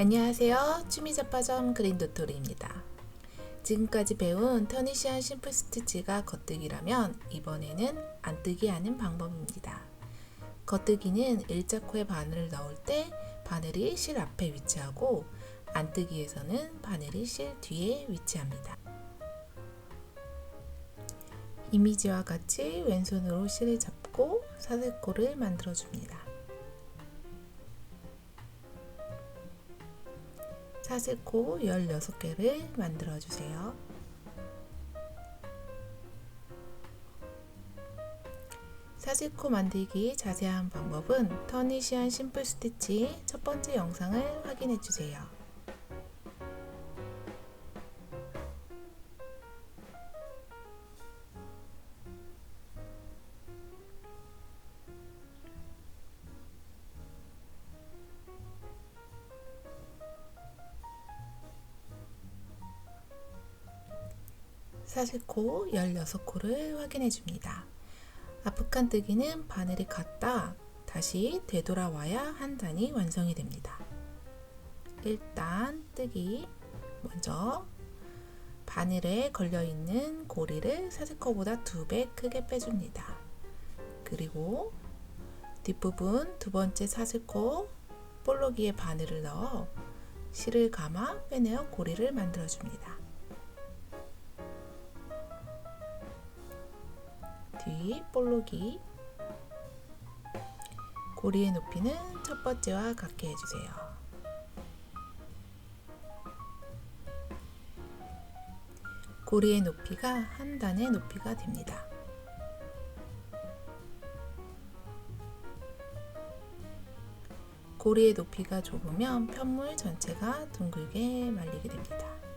안녕하세요. 취미자파점 그린도토리입니다. 지금까지 배운 터니시안 심플 스티치가 겉뜨기라면 이번에는 안뜨기 하는 방법입니다. 겉뜨기는 일자코에 바늘을 넣을 때 바늘이 실 앞에 위치하고 안뜨기에서는 바늘이 실 뒤에 위치합니다. 이미지와 같이 왼손으로 실을 잡고 사슬코를 만들어줍니다. 사슬코 16개를 만들어 주세요. 사슬코 만들기 자세한 방법은 터니시안 심플 스티치 첫 번째 영상을 확인해 주세요. 사슬코 16코를 확인해 줍니다. 앞칸뜨기는 바늘이 갔다 다시 되돌아와야 한 단이 완성이 됩니다. 일단 뜨기 먼저 바늘에 걸려있는 고리를 사슬코보다 두 배 크게 빼줍니다. 그리고 뒷부분 두 번째 사슬코 볼록이에 바늘을 넣어 실을 감아 빼내어 고리를 만들어줍니다. 뒤 볼록이 고리의 높이는 첫 번째와 같게 해주세요. 고리의 높이가 한 단의 높이가 됩니다. 고리의 높이가 좁으면 편물 전체가 둥글게 말리게 됩니다.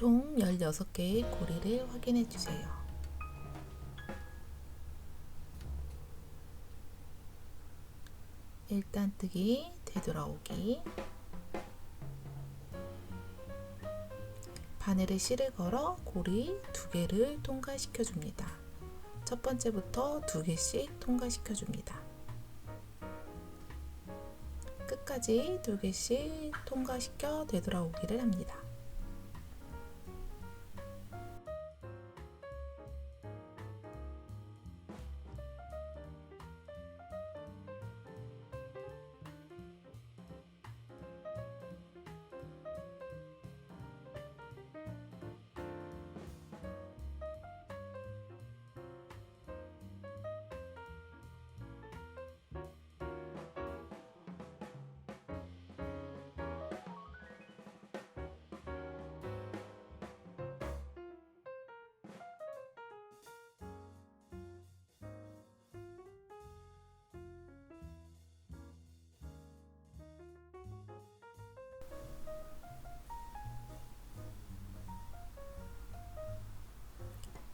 총 16개의 고리를 확인해 주세요. 일단 뜨기, 되돌아오기 바늘에 실을 걸어 고리 두 개를 통과시켜 줍니다. 첫 번째부터 두 개씩 통과시켜 줍니다. 끝까지 두 개씩 통과시켜 되돌아오기를 합니다.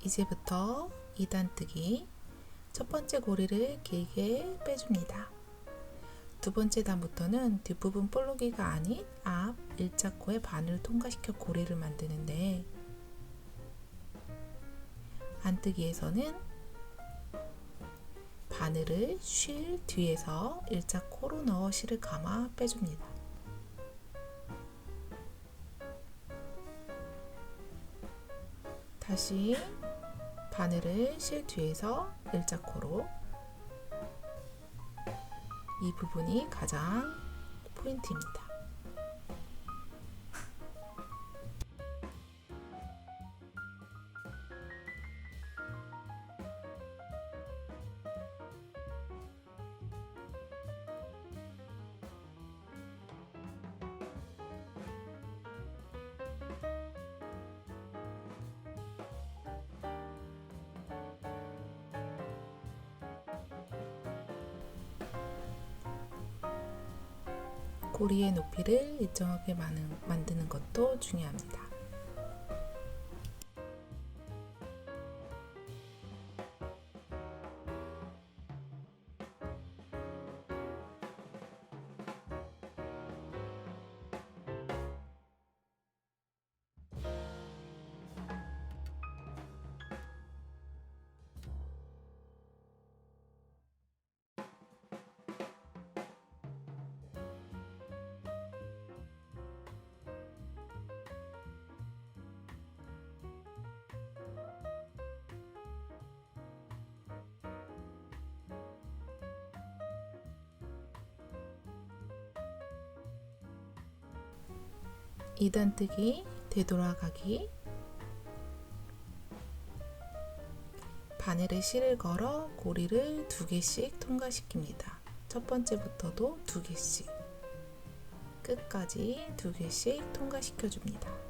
이제부터 2단 뜨기 첫 번째 고리를 길게 빼줍니다. 두 번째 단부터는 뒷부분 볼록이가 아닌 앞 일자코에 바늘을 통과시켜 고리를 만드는데 안뜨기에서는 바늘을 쉴 뒤에서 일자코로 넣어 실을 감아 빼줍니다. 다시 바늘을 실 뒤에서 일자코로 이 부분이 가장 포인트입니다. 고리의 높이를 일정하게 만드는 것도 중요합니다. 이단 뜨기, 되돌아가기 바늘에 실을 걸어 고리를 두 개씩 통과시킵니다. 첫 번째부터도 두 개씩 끝까지 두 개씩 통과시켜 줍니다.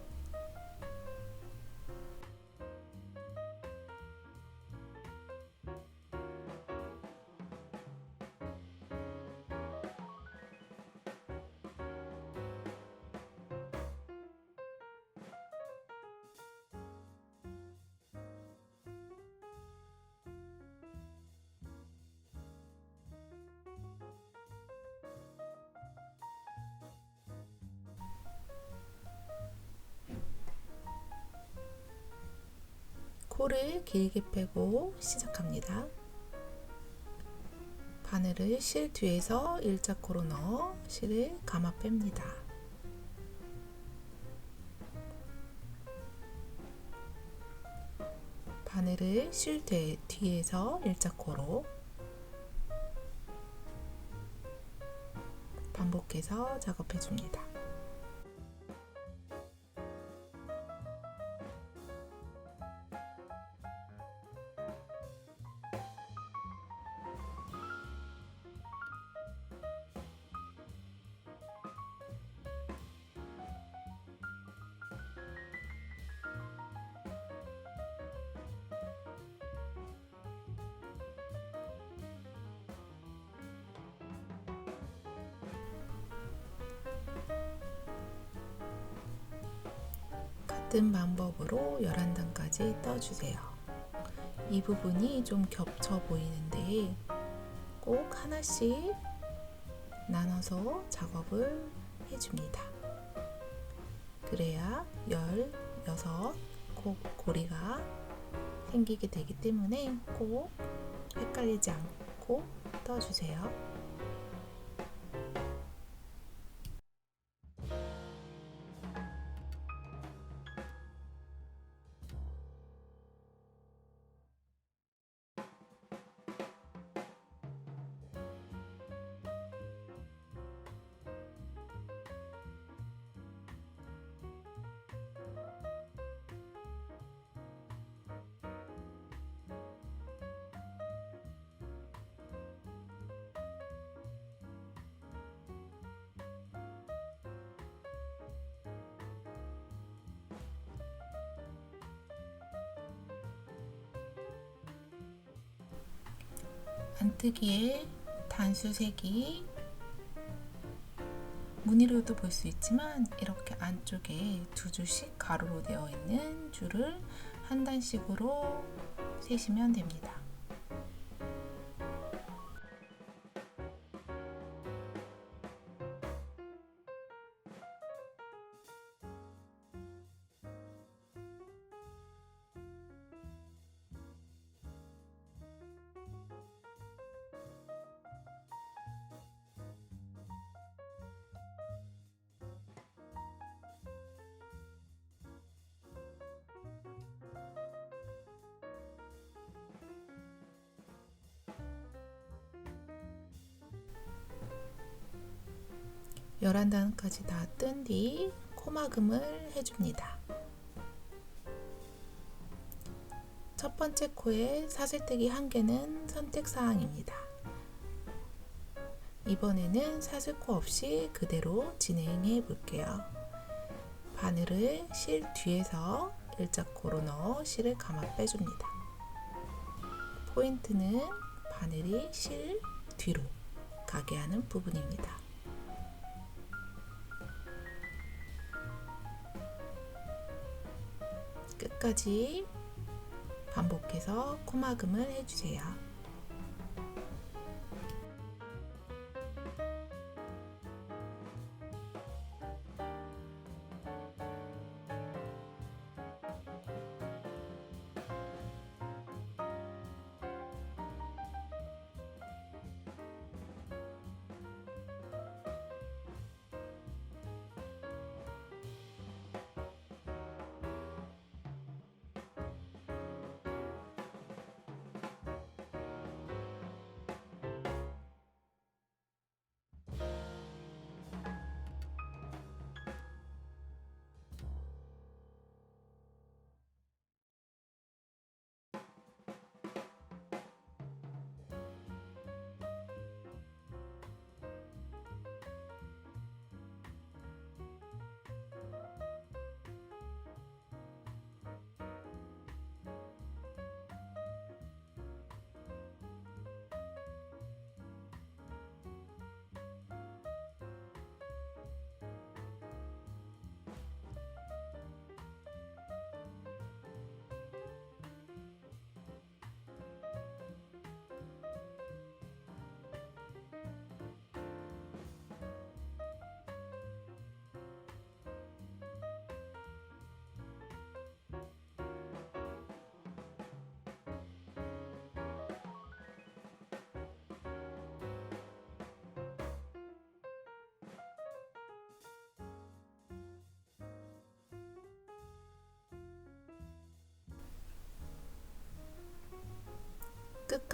코를 길게 빼고 시작합니다. 바늘을 실 뒤에서 일자코로 넣어 실을 감아 뺍니다. 바늘을 실 뒤- 뒤에서 일자코로 반복해서 작업해 줍니다. 같은 방법으로 11단까지 떠주세요. 이 부분이 좀 겹쳐 보이는데 꼭 하나씩 나눠서 작업을 해줍니다. 그래야 16 고, 고리가 생기게 되기 때문에 꼭 헷갈리지 않고 떠주세요. 안뜨기에 단수색이 무늬로도 볼 수 있지만 이렇게 안쪽에 두 줄씩 가로로 되어 있는 줄을 한 단씩으로 세시면 됩니다. 열한 단까지 다 뜬 뒤 코막음을 해줍니다. 첫 번째 코에 사슬뜨기 한 개는 선택 사항입니다. 이번에는 사슬코 없이 그대로 진행해 볼게요. 바늘을 실 뒤에서 일자코로 넣어 실을 감아 빼줍니다. 포인트는 바늘이 실 뒤로 가게 하는 부분입니다. 끝까지 반복해서 코막음을 해주세요.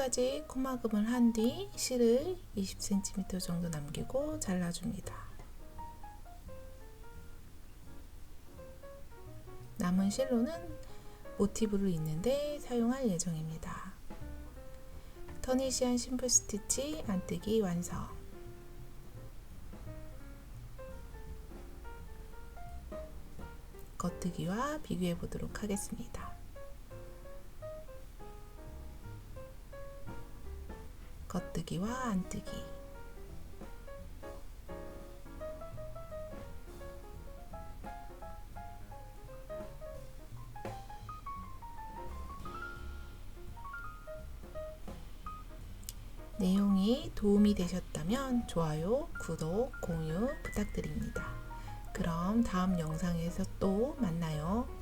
끝까지 코막음을 한 뒤 실을 20cm 정도 남기고 잘라줍니다. 남은 실로는 모티브를 있는데 사용할 예정입니다. 터니시안 심플 스티치 안뜨기 완성. 겉뜨기와 비교해 보도록 하겠습니다. 겉뜨기와 안뜨기 내용이 도움이 되셨다면 좋아요, 구독, 공유 부탁드립니다. 그럼 다음 영상에서 또 만나요.